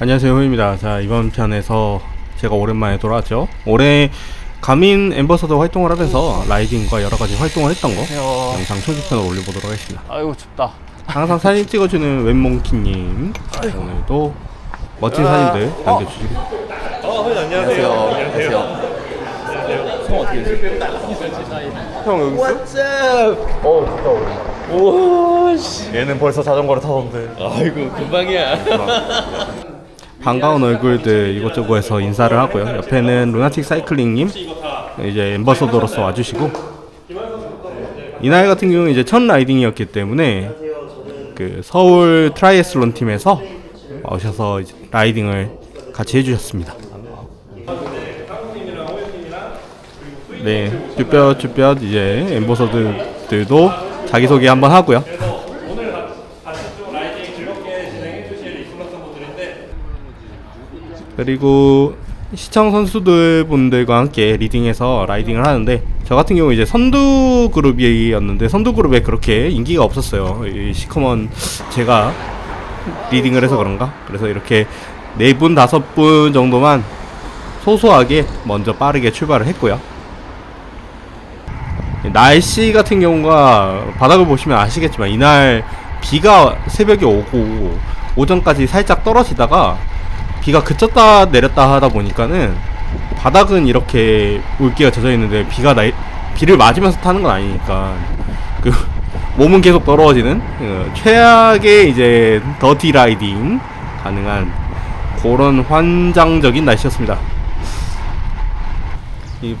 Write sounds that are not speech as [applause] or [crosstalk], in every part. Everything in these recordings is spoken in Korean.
안녕하세요 호입니다 자 이번 편에서 제가 오랜만에 돌아왔죠 올해 가민 엠버서더 활동을 하면서 라이딩과 여러가지 활동을 했던 거 안녕하세요. 영상 총집편을 올려보도록 하겠습니다 아이고 춥다. 항상 사진 찍어주는 웬몽키님 오늘도 멋진 사진들 남겨주시고 안녕하세요. 안녕하세요. 성 어떻게 되세요? 형 여기 있어? 어, 오, 씨. 얘는 벌써 자전거를 타던데. 아이고, 금방이야. 반가운 얼굴들 이곳저곳 에서 인사를 하고요 옆에는 루나틱 사이클링님 이제 엠버서더로서 와주시고 이날 같은 경우는 이제 첫 라이딩이었기 때문에 그 서울 트라이애슬론 팀에서 오셔서 라이딩을 같이 해주셨습니다. 네, 쭈뼛쭈뼛 이제 엠버서들도 자기소개 한번 하고요. 그리고 시청 선수들 분들과 함께 리딩해서 라이딩을 하는데 저 같은 경우 이제 선두 그룹이었는데 선두 그룹에 그렇게 인기가 없었어요. 이 시커먼 제가 리딩을 해서 그런가? 그래서 이렇게 네 분 다섯 분 정도만 소소하게 먼저 빠르게 출발을 했고요. 날씨 같은 경우가 바닥을 보시면 아시겠지만 이날 비가 새벽에 오고 오전까지 살짝 떨어지다가 비가 그쳤다 내렸다 하다 보니까는 바닥은 이렇게 물기가 젖어 있는데 비가 나 비를 맞으면서 타는 건 아니니까 그 [laughs] 몸은 계속 떨어지는 어, 최악의 이제 더티 라이딩 가능한 그런 환장적인 날씨였습니다. 이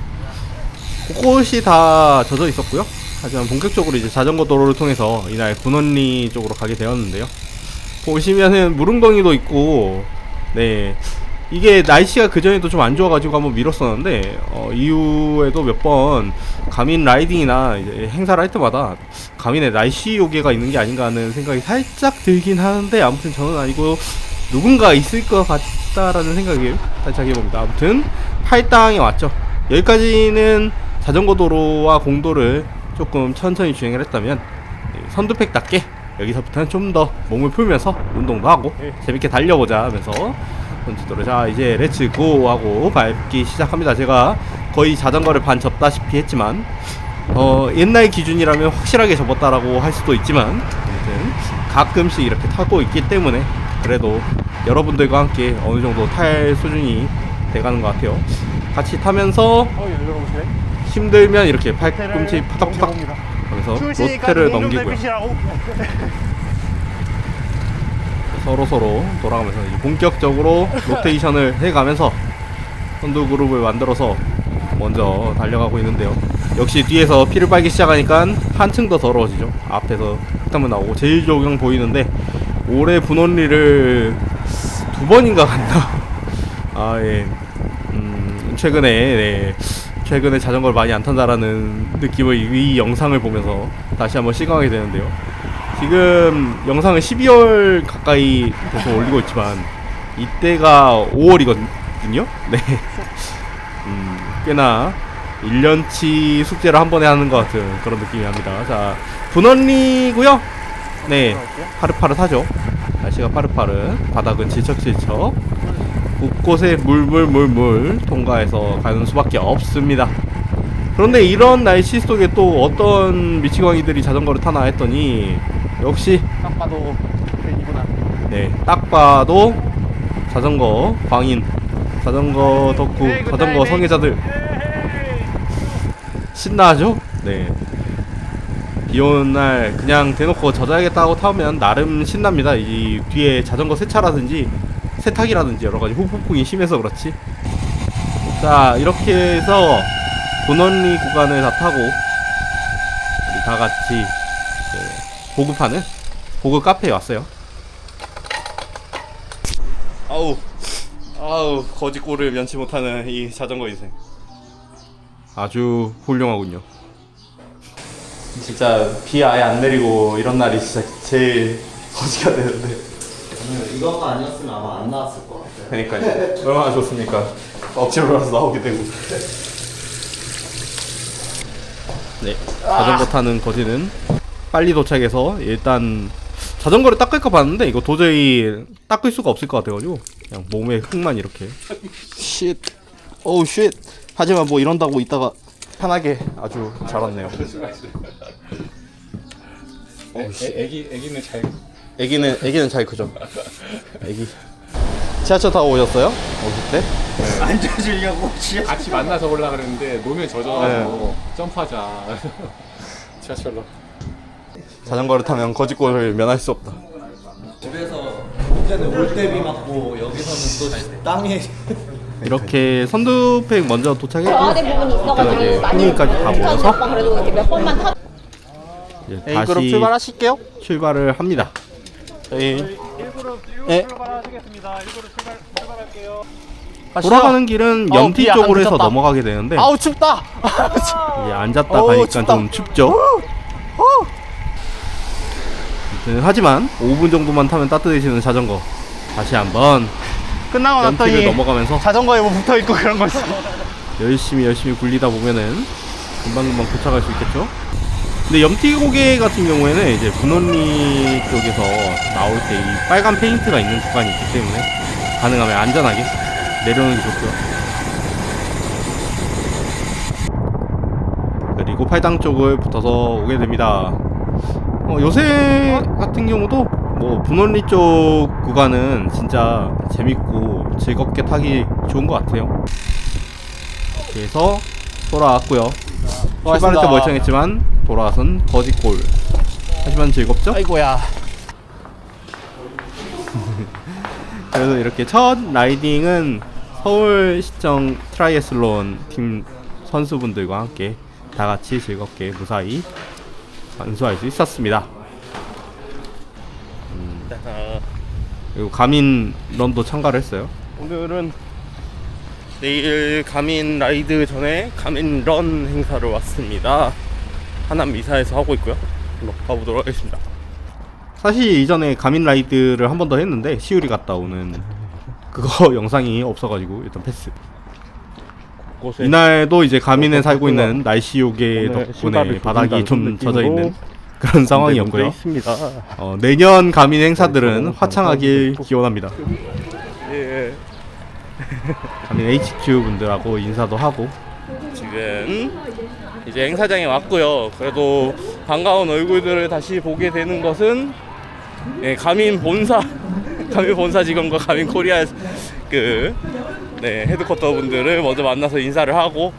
곳곳이 다 젖어 있었고요. 하지만 본격적으로 이제 자전거 도로를 통해서 이날 군원리 쪽으로 가게 되었는데요. 보시면은 무릉덩이도 있고, 네. 이게 날씨가 그전에도 좀 안 좋아가지고 한번 미뤘었는데, 어, 이후에도 몇 번 가민 라이딩이나 행사를 할 때마다 가민의 날씨 요괴가 있는 게 아닌가 하는 생각이 살짝 들긴 하는데, 아무튼 저는 아니고 누군가 있을 것 같다라는 생각을 살짝 해봅니다. 아무튼 팔당에 왔죠. 여기까지는 자전거 도로와 공도를 조금 천천히 주행을 했다면 이 선두팩답게 여기서부터는 좀 더 몸을 풀면서 운동도 하고 재밌게 달려보자 하면서 선수들을 자 이제 렛츠 고 하고 밟기 시작합니다. 제가 거의 자전거를 반 접다시피 했지만 어 옛날 기준이라면 확실하게 접었다라고 할 수도 있지만 아무튼 가끔씩 이렇게 타고 있기 때문에 그래도 여러분들과 함께 어느 정도 탈 수준이 돼가는 것 같아요. 같이 타면서 어, 열어보시네. 힘들면 이렇게 팔꿈치 파닥파닥 하면서 로테를 넘기고요. 서로 서로 돌아가면서 본격적으로 로테이션을 해가면서 선두 그룹을 만들어서 먼저 달려가고 있는데요. 역시 뒤에서 피를 빨기 시작하니까 한층 더 더러워지죠. 앞에서 흙탕물 나오고 제일 조경 보이는데 올해 분원리를 두 번인가 갔나? [laughs] 아 예. 음, 최근에 네. 최근에 자전거를 많이 안 탄다라는 느낌을 이, 이 영상을 보면서 다시 한번 시감하게 되는데요. 지금 영상을 12월 가까이 계속 올리고 있지만 이때가 5월이거든요. 네. 음, 꽤나 1년치 숙제를 한 번에 하는 것 같은 그런 느낌이 납니다. 자, 분원리고요. 네, 파릇파릇하죠. 날씨가 파릇파릇, 바닥은 질척질척. 곳곳에 물물물물 통과해서 가는 수밖에 없습니다. 그런데 이런 날씨 속에 또 어떤 미치광이들이 자전거를 타나 했더니 역시 딱 봐도 팬이구나. 네, 딱 봐도 자전거 광인, 자전거 덕후, 자전거 성애자들 신나죠? 네. 비 오는 날 그냥 대놓고 젖어야겠다고 타면 나름 신납니다. 이 뒤에 자전거 세차라든지 세탁이라든지 여러 가지 후폭풍이 심해서 그렇지. 자, 이렇게 해서 본원리 구간을 다 타고 우리 다 같이 이제 보급하는 보급 카페에 왔어요. 아우, 아우 거지 꼴을 면치 못하는 이 자전거 인생. 아주 훌륭하군요. 진짜 비 아예 안 내리고 이런 날이 진짜 제일 [laughs] 거지가 되는데. 이거가 아니었으면 아마 안 나왔을 것 같아요. 그러니까요. 얼마나 좋습니까? 억지로라도 나오게 되고. 네, 자전거 타는 거지는 빨리 도착해서 일단 자전거를 닦을까 봤는데 이거 도저히 닦을 수가 없을 것 같아가지고 그냥 몸에 흙만 이렇게 쉿. 오우 쉿. 하지만 뭐 이런다고 이따가 편하게 아주 잘 왔네요. [laughs] 애기 애기는 잘 애기는 애기는 잘 크죠. 애기. 지하철 타고 오셨어요? 오실 때? 앉아주려고 지하 같이 만나서 올라 그랬는데 노면 젖어가지고 점프하자. [laughs] 지하철로. 자전거를 타면 거짓골을 면할 수 없다. 집에서 그때는 올대비 맞고 여기서는 또 땅에 이렇게 선두팩 먼저 도착했고 부분이 있어가지고 많이 후미까지 다 모여서 오빠 그래도 이렇게 몇 번만 타 이제 다시 출발하실게요. 출발을 합니다. 저희 네. 돌아가는 길은 어우, 염티 비 약간 쪽으로 해서 그쳤다. 넘어가게 되는데 아우 춥다. [laughs] 이제 앉았다 어우, 가니까 춥다. 좀 춥죠. 아무튼 하지만 5분 정도만 타면 따뜻해지는 자전거 다시 한번 끝나고 염티를 났더니 넘어가면서 자전거에 뭐 붙어 있고 그런 거 있어. 열심히 열심히 굴리다 보면은 금방금방 도착할 수 있겠죠. 근데 염티 고개 같은 경우에는 이제 분원리 쪽에서 나올 때 이 빨간 페인트가 있는 구간이 있기 때문에 가능하면 안전하게 내려오는 게 좋고요. 그리고 팔당 쪽을 붙어서 오게 됩니다. 어, 요새 같은 경우도 뭐 분원리 쪽 구간은 진짜 재밌고 즐겁게 타기 좋은 것 같아요. 그래서 돌아왔고요. 출발할 때 멀쩡했지만 돌아와선 거짓골. 하지만 즐겁죠? 아이고야. [laughs] 그래서 이렇게 첫 라이딩은 서울시청 트라이애슬론 팀 선수분들과 함께 다 같이 즐겁게 무사히 완수할 수 있었습니다. 음, 그리고 가민 런도 참가를 했어요. 오늘은 내일 가민 라이드 전에 가민 런 행사를 왔습니다. 하남 미사에서 하고 있고요. 한번 가보도록 하겠습니다. 사실 이전에 가민 라이드를 한 번 더 했는데 시우리 갔다 오는 그거 [laughs] 영상이 없어가지고 일단 패스. 이날도 이제 가민에 살고 있는 날씨 요괴 덕분에 바닥이 좀 젖어 있는 그런 상황이었고요. 있습니다. 어, 내년 가민 행사들은 화창하길 기원합니다. 예. 가민 HQ 분들하고 인사도 하고 지금 이제 행사장에 왔고요. 그래도 반가운 얼굴들을 다시 보게 되는 것은 예, 가민 본사 [laughs] 가민 본사 직원과 가민 코리아 그 네, 헤드쿼터 분들을 먼저 만나서 인사를 하고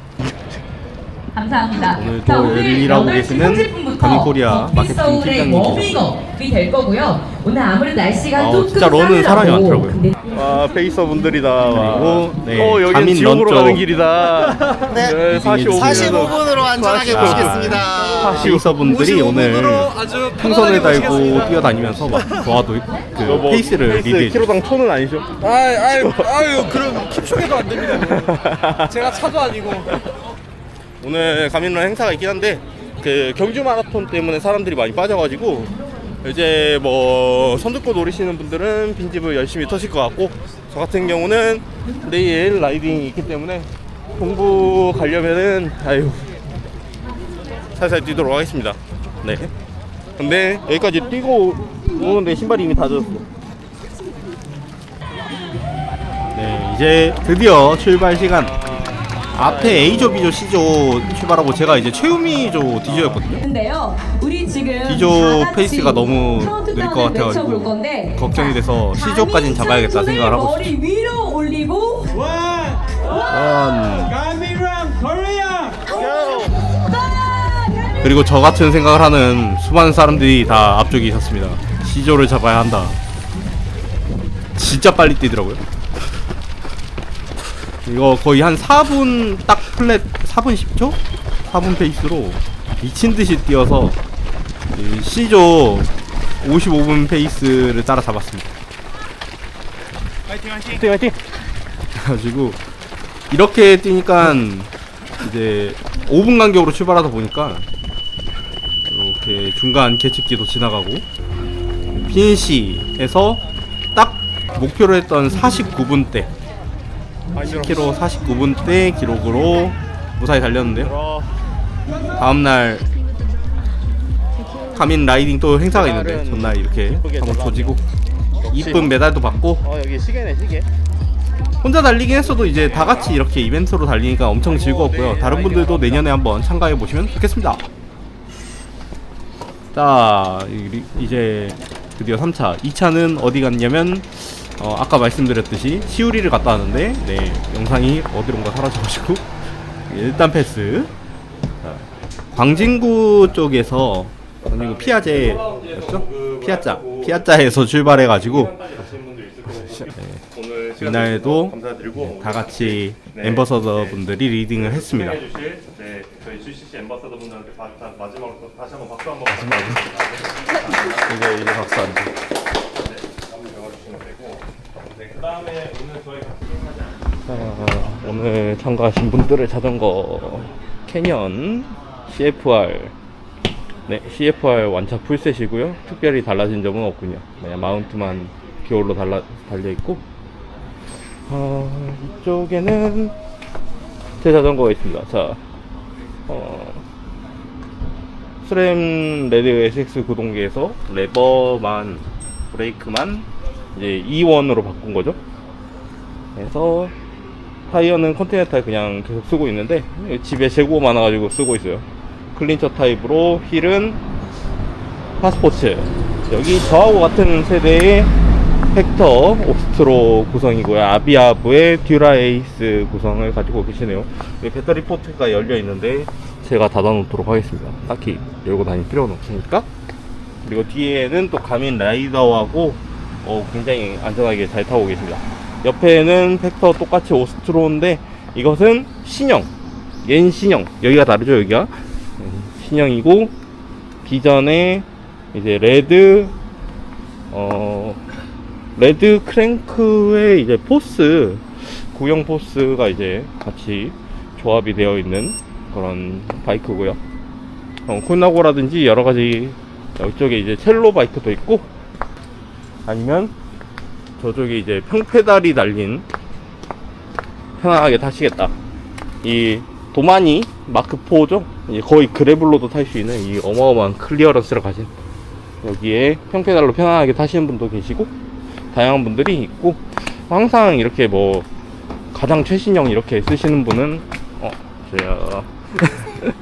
감사합니다. 오늘 열일하고 8시 계시는 30분부터 가민코리아 마케팅 서울의 팀장님 워밍업이 될 거고요. 오늘 아무래도 날씨가 어, 조금 진짜 런은 사람이 많더라고요. 와 페이서 분들이다. 그리고 네, 어 여기는 가민 지옥으로 런 가는 쪽. 길이다. 네, 45분. 45분으로 안전하게 아, 모시겠습니다. 페이서 분들이 오늘 풍선을 달고 뛰어다니면서 막 도와도 그 [laughs] 뭐 페이스를 페이스 리드해 주고 키로당 천은 아니죠? 아이, 아유, 아유, 그럼 킵쇼에도 안 됩니다. 제가 차도 아니고. 오늘 가민런 행사가 있긴 한데 그 경주 마라톤 때문에 사람들이 많이 빠져가지고 이제 뭐 선두권 노리시는 분들은 빈집을 열심히 터실 것 같고 저 같은 경우는 내일 라이딩이 있기 때문에 공부 가려면은 아유 살살 뛰도록 하겠습니다. 네. 근데 여기까지 뛰고 오는데 신발이 이미 다 젖었어. 네, 이제 드디어 출발 시간. 앞에 A조, B조, C조 출발하고 제가 이제 최우미조 D조였거든요. 근데요. 우리 지금 D조 페이스가 너무 느릴 것 같아가지고 걱정이 돼서 C조까진 잡아야겠다 생각을 하고 머리 위로 올리고 있어요. 그리고 저 같은 생각을 하는 수많은 사람들이 다 앞쪽에 있었습니다. C조를 잡아야 한다. 진짜 빨리 뛰더라고요. 이거 거의 한 4분 딱 플랫 4분 10초? 4분 페이스로 미친 듯이 뛰어서 이 C조 55분 페이스를 따라잡았습니다. 화이팅 화이팅. 그래가지고 이렇게 뛰니까 이제 5분 간격으로 출발하다 보니까 이렇게 중간 계측기도 지나가고 피니시에서 딱 목표로 했던 49분 대 10km 49분대 기록으로 무사히 달렸는데요. 다음날 가민 라이딩 또 행사가 있는데 전날 이렇게 한번. 조지고 이쁜 메달도 받고 어 여기 시계네 시계 혼자 달리긴 했어도 이제 다 같이 이렇게 이벤트로 달리니까 엄청 즐거웠고요. 다른 분들도 내년에 한번 참가해 보시면 좋겠습니다. 자, 이- 이제 드디어 3차. 2차는 어디 갔냐면 어, 아까 말씀드렸듯이 시우리를 갔다 왔는데 네, 영상이 어디론가 사라져가지고 [laughs] 일단 패스. 자, 광진구 쪽에서 광진구 피아제였죠? 피아자 피아자에서 출발해가지고 네, 이날도 네, 다 같이 엠버서더 분들이 리딩을 했습니다. 네, 저희 CCC 엠바서더 분들한테 마지막으로 또 다시 한번 박수 한번 마지막으로 [laughs] 이제 이제 박수 안 돼. 적어주시면 되고 네, 그 오늘 자, 오늘 참가하신 분들의 자전거 캐년 CFR 네 CFR 완차 풀셋이고요. 특별히 달라진 점은 없군요. 네, 마운트만 기어로 달라, 달려있고. 어, 이쪽에는 제 자전거가 있습니다. 자 어, 스램 레드 SX 구동기에서 레버만 브레이크만 이제 E1으로 바꾼 거죠 그래서 타이어는 컨티넨탈 그냥 계속 쓰고 있는데 집에 재고 많아가지고 쓰고 있어요. 클린처 타입으로 휠은 파스포츠. 여기 저하고 같은 세대의 팩터 옵스트로 구성이고요. 아비아브의 듀라에이스 구성을 가지고 계시네요. 배터리 포트가 열려 있는데 제가 닫아놓도록 하겠습니다. 딱히 열고 다닐 필요는 없으니까. 그리고 뒤에는 또 가민 라이더하고 어, 굉장히 안전하게 잘 타고 계십니다. 옆에는 팩터 똑같이 오스트로인데 이것은 신형, 얜 신형. 여기가 다르죠, 여기가 음, 신형이고 기존에 이제 레드 어 레드 크랭크의 이제 포스 구형 포스가 이제 같이 조합이 되어 있는 그런 바이크고요. 어, 콜나고라든지 여러 가지 이쪽에 이제 첼로 바이크도 있고 아니면 저쪽에 이제 평페달이 달린 편안하게 타시겠다. 이 도마니 마크 4죠? 이제 거의 그래블로도 탈 수 있는 이 어마어마한 클리어런스를 가진 여기에 평페달로 편안하게 타시는 분도 계시고 다양한 분들이 있고 항상 이렇게 뭐 가장 최신형 이렇게 쓰시는 분은 어 제가 [laughs]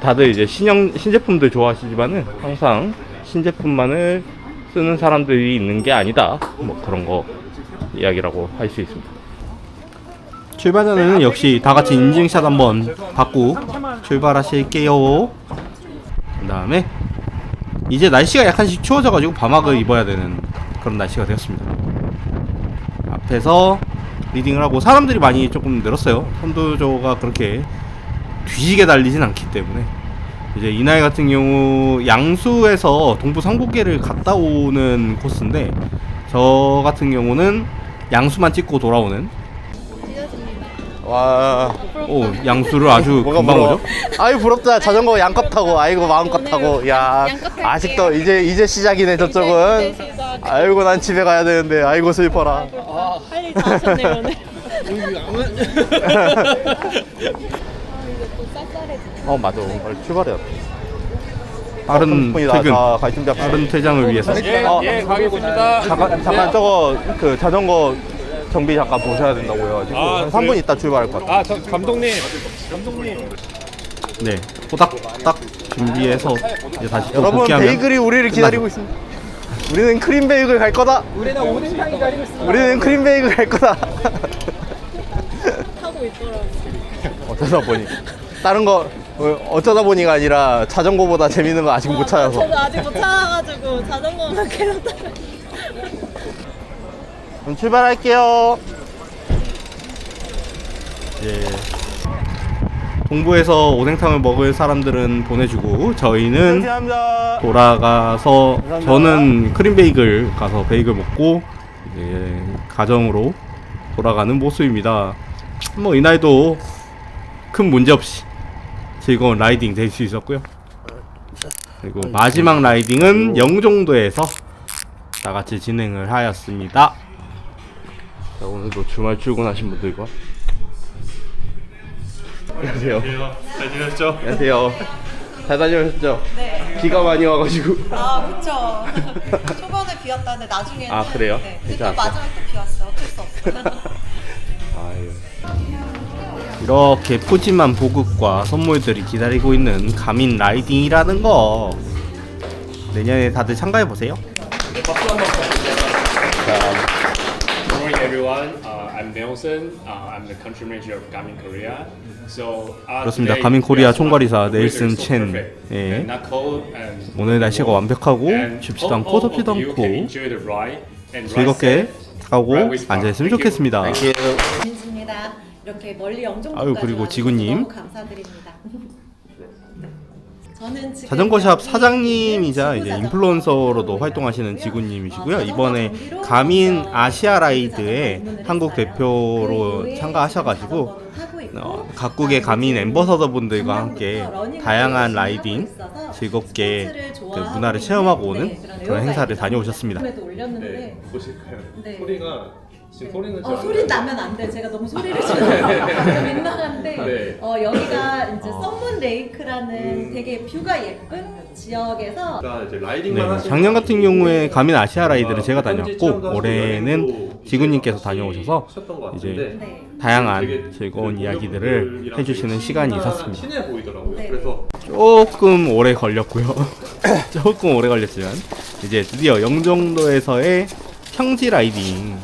다들 이제 신형 신제품들 좋아하시지만은 항상 신제품만을 쓰는 사람들이 있는 게 아니다. 뭐 그런 거 이야기라고 할 수 있습니다. 출발 전에는 역시 다 같이 인증샷 한번 받고 출발하실게요. 그 다음에 이제 날씨가 약간씩 추워져가지고 밤학을 입어야 되는 그런 날씨가 되었습니다. 앞에서 리딩을 하고 사람들이 많이 조금 늘었어요. 선두조가 그렇게 뒤지게 달리진 않기 때문에 이제 이날 같은 경우 양수에서 동부 상복계를 갔다 오는 코스인데 저 같은 경우는 양수만 찍고 돌아오는 와 오 양수를 아주 뭐가 금방 부러워? 오죠 아이 부럽다 자전거 양껏 타고 아이고 마음껏 타고 야 양껏 탈게요. 아직도 이제 이제 시작이네 저쪽은 이제 시작. 아이고 난 집에 가야 되는데 아이고 슬퍼라 할일 다 하셨네요 오늘. [laughs] [laughs] 어 맞아 출발해야 돼 빠른 분이다 퇴근 준비 합시다 빠른 퇴장을 위해서 어, 예, 가겠습니다. 잠깐 잠깐 저거 그 자전거 정비 잠깐 보셔야 된다고 해가지고 아, 한 3분 그래요? 있다 출발할 것 같아 아, 저 감독님. 감독님. 네 호닥딱 준비해서 이제 다시 또 여러분 복귀하면 베이글이 우리를 기다리고 있습니다 우리는 크림 베이글 갈 거다 우리는 오뎅탕 기다리고 있습니다. 우리는 크림 베이글 갈 거다 하고 있더라고. [laughs] 어쩌다 보니 다른 거 어, 어쩌다 보니가 아니라 자전거보다 재밌는 거 아직 못 찾아서 저도 아직 못 찾아가지고 자전거만 [laughs] 계속 타고. 그럼 출발할게요 이제 동부에서 오뎅탕을 먹을 사람들은 보내주고 저희는 감사합니다 돌아가서 감사합니다. 저는 크림 베이글 가서 베이글 먹고 이제 가정으로 돌아가는 모습입니다. 뭐 이날도 큰 문제 없이 즐거운 라이딩 될 수 있었고요. 그리고 마지막 라이딩은 영종도에서 다 같이 진행을 하였습니다. 자, 오늘도 주말 출근하신 분들과 안녕하세요. 잘 지냈죠? 안녕하세요. 잘 다녀오셨죠? 네. 비가 많이 와가지고. 아, 그쵸. 초반에 비 왔다는데 나중에는. 아, 그래요? 네. 괜찮았어요? 마지막에 또 비 왔어요. 어쩔 수. 아유. [laughs] 이렇게 푸짐한 보급과 선물들이 기다리고 있는 가민 라이딩이라는 거 내년에 다들 참가해 보세요. Good morning, everyone. Uh, I'm Nelson. Uh, I'm the country manager of Garmin Korea. So, uh, 그렇습니다. today 가민 코리아 총괄이사 weather 넬슨 so 첸. perfect. 예. And not cold and 오늘 날씨가 완벽하고 and 춥지도 all- 않고 all 덥지도 of you 않고 can enjoy the ride and ride 즐겁게 with 앉아 있으면. 좋겠습니다. 진입니다. 이렇게 멀리 영종도까지 아유, 그리고 와주셔서 지구님. 너무 감사드립니다. 저는 지금 자전거샵 여기 사장님이자 지구 이제 자전거 인플루언서로도 활동하시는 있고요. 지구님이시고요. 어, 이번에 자전거 가민 아시아 라이드에 한국. 대표로 그 참가하셔가지고 어, 각국의 가민 엠버서더분들과 함께 다양한 라이딩 즐겁게 그 문화를 체험하고 오는 네, 그런 행사를 애호가입니다. 다녀오셨습니다. 네, 보실까요? 네. 소리가 지금 소리는 어, 소리 나면 안 돼. 제가 너무 소리를 지르서 [laughs] 민망한데 네. 어, 여기가 이제 썸문 레이크라는 되게 뷰가 예쁜 지역에서 그러니까 이제 라이딩만 네, 하시는 작년 같은 경우에 가민 아시아 아, 라이드를 제가 현지 다녔고 올해는 지구님께서 다녀오셔서 이제 네. 다양한 즐거운 그 이야기들을 해주시는 시간이 있었습니다. 친해 보이더라고요. 네. 그래서 조금 오래 걸렸고요. [laughs] 조금 오래 걸렸지만 이제 드디어 영종도에서의 평지 라이딩,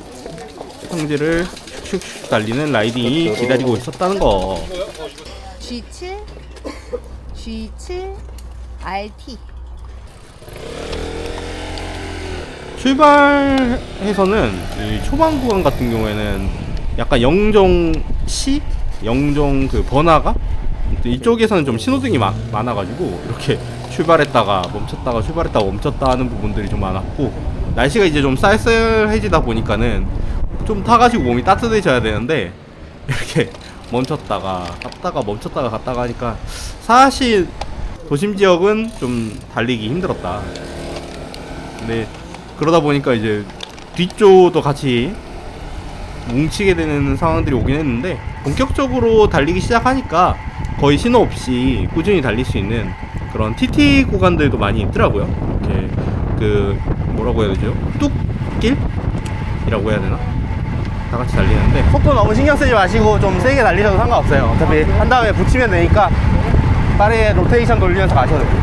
평지를 슉슉 달리는 라이딩이 기다리고 있었다는 거. G7, G7, RT. 출발해서는 이 초반 구간 같은 경우에는 약간 영종 시, 영종 그 번화가 이쪽에서는 좀 신호등이 마- 많아가지고 이렇게 출발했다가 멈췄다가 출발했다가 멈췄다 하는 부분들이 좀 많았고 날씨가 이제 좀 쌀쌀해지다 보니까는 좀 타가지고 몸이 따뜻해져야 되는데 [laughs] 이렇게 멈췄다가 갔다가 멈췄다가 갔다가 하니까 사실 도심 지역은 좀 달리기 힘들었다. 근데 그러다 보니까 이제 뒤쪽도 같이 뭉치게 되는 상황들이 오긴 했는데 본격적으로 달리기 시작하니까 거의 신호 없이 꾸준히 달릴 수 있는 그런 TT 구간들도 많이 있더라고요. 이렇게 그 뭐라고 해야 되죠? 뚝길이라고 해야 되나? 다 같이 달리는데 속도 너무 신경 쓰지 마시고 좀 세게 달리셔도 상관없어요. 어차피 한 다음에 붙이면 되니까 빠르게 로테이션 돌리면서 가셔도 돼요.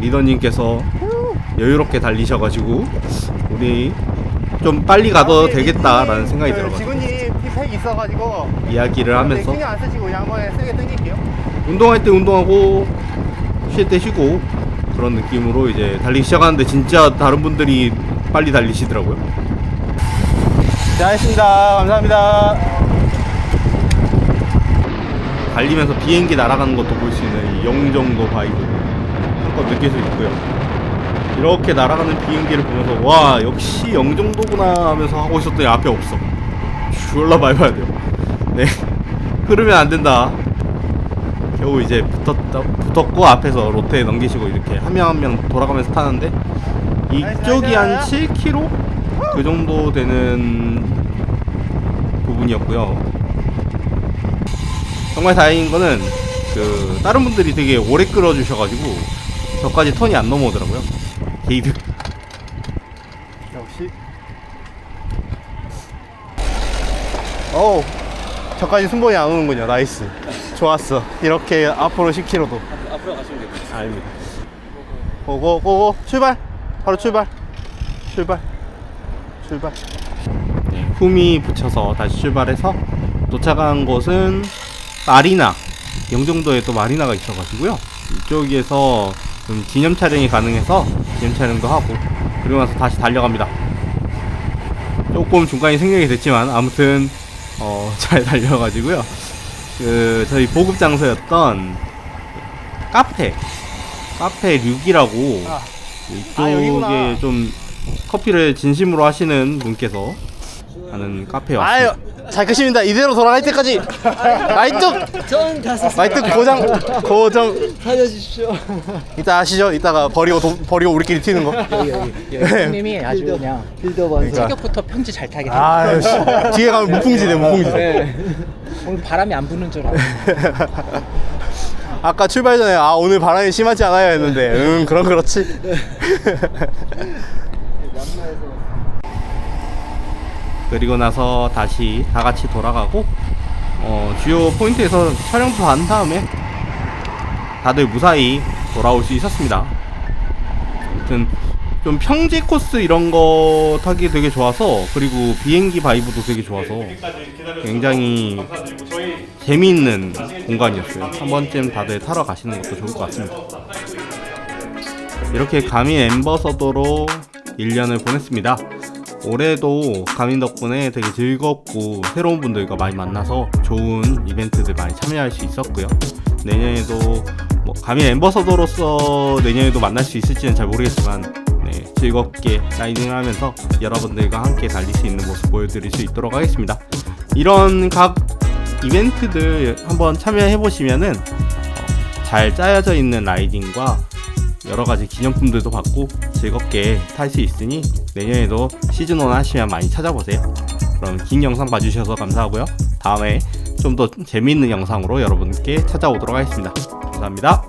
리더님께서 여유롭게 달리셔가지고 우리 좀 빨리 가도 되겠다라는 생각이 들어가지고 지구님 픽 있어가지고 이야기를 하면서 신경 안 쓰시고 한번에 세게 당길게요. 운동할 때 운동하고 쉴 때 쉬고 그런 느낌으로 이제 달리기 시작하는데 진짜 다른 분들이 빨리 달리시더라고요. 자, 했습니다. 감사합니다. 달리면서 비행기 날아가는 것도 볼 수 있는 이 영정도 바이브 한껏 느낄 수 있고요. 이렇게 날아가는 비행기를 보면서 와 역시 영정도구나 하면서 하고 있었더니 앞에 없어. 졸라 밟아야 돼요. 네 [laughs] 흐르면 안 된다. 겨우 이제 붙었다 붙었고 앞에서 로테에 넘기시고 이렇게 한 명 한 명 돌아가면서 타는데 이쪽이 한 7km 그 정도 되는 부분이었고요. 정말 다행인 거는 그 다른 분들이 되게 오래 끌어주셔가지고 저까지 턴이 안 넘어오더라고요. 게이드. 역시. 어우, 저까지 순번이 안 오는군요. 나이스. 좋았어. 이렇게 앞으로 10km도. 앞으로 가시면 됩니다. 아닙니다. 고고, 고고, 출발! 바로 출발! 출발! 출발! 흠이 붙여서 다시 출발해서 도착한 곳은 마리나. 영종도에 또 마리나가 있어가지고요. 이쪽에서 좀 기념 촬영이 가능해서 기념 촬영도 하고 그리고 나서 다시 달려갑니다. 조금 중간에 생략이 됐지만 아무튼 어, [laughs] 잘 달려가지고요. 그 저희 보급 장소였던 카페 카페 류기라고 아. 이쪽에 여기구나. 좀 커피를 진심으로 하시는 분께서 하는 왔습니다. 잘 크십니다. 이대로 돌아갈 때까지. 라이트! 전 가서 라이트 고정, 고정. 살려주십시오. 이따 아시죠? 이따가 버리고, 도, 버리고 우리끼리 튀는 거. 형님이 아주 그냥 빌더 완성. 체격부터 평지 잘 타게 돼. 아유, 씨. 뒤에 가면 무풍지대, 무풍지대. 네. 오늘 바람이 안 부는 줄 알아. [laughs] 아까 출발 전에 아 오늘 바람이 심하지 않아요 했는데 응 그럼 그렇지 [laughs] 그리고 나서 다시 다 같이 돌아가고 어, 주요 포인트에서 촬영도 한 다음에 다들 무사히 돌아올 수 있었습니다. 아무튼 좀 평지 코스 이런 거 타기 되게 좋아서 그리고 비행기 바이브도 되게 좋아서 굉장히 재미있는 공간이었어요. 한 번쯤 다들 타러 가시는 것도 좋을 것 같습니다. 이렇게 가민 엠버서더로 1년을 보냈습니다. 올해도 가민 덕분에 되게 즐겁고 새로운 분들과 많이 만나서 좋은 이벤트들 많이 참여할 수 있었고요. 내년에도 뭐 가민 엠버서더로서 내년에도 만날 수 있을지는 잘 모르겠지만 네, 즐겁게 라이딩을 하면서 여러분들과 함께 달릴 수 있는 모습 보여드릴 수 있도록 하겠습니다. 이런 각 이벤트들 한번 참여해 보시면은 어, 잘 짜여져 있는 라이딩과 여러 가지 기념품들도 받고 즐겁게 탈 수 있으니 내년에도 시즌 1 하시면 많이 찾아보세요. 그럼 긴 영상 봐주셔서 감사하고요. 다음에 좀 더 재미있는 영상으로 여러분께 찾아오도록 하겠습니다. 감사합니다.